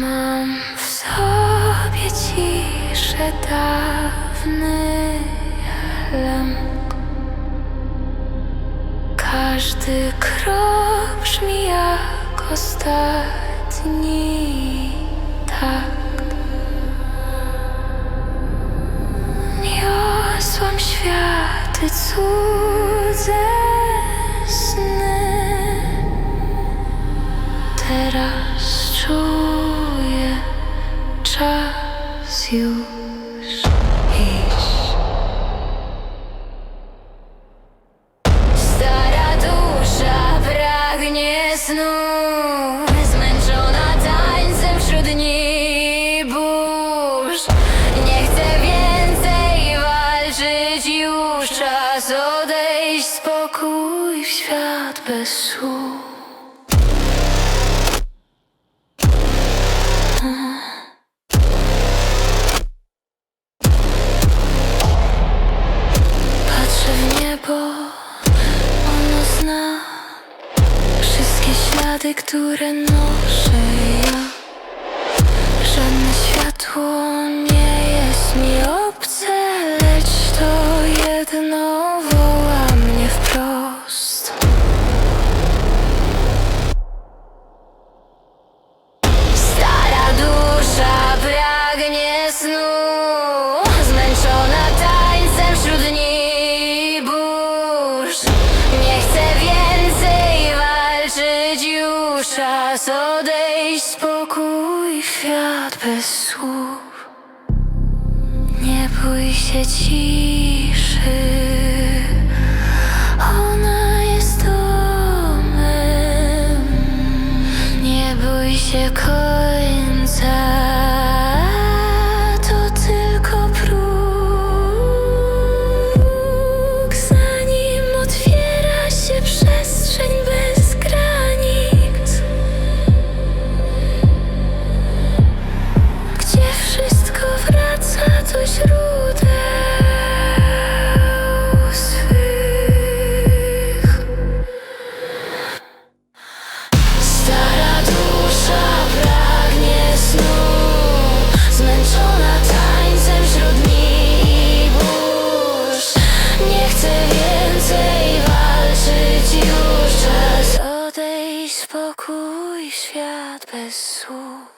Mam w sobie ciszę dawny lęk Każdy krok brzmi jak ostatni takt Niosłam światy cudze sny. Teraz czuję czas już iść. Stara dusza pragnie snu Zmęczona tańcem wśród dni Nie chcę więcej walczyć już Czas odejść. Spokój w świat bez słów ślady, które noszę ja Czas odejść spokój świat bez słów. Nie bój się ciszy. Ona jest domem. Nie bój się końca, bez słów.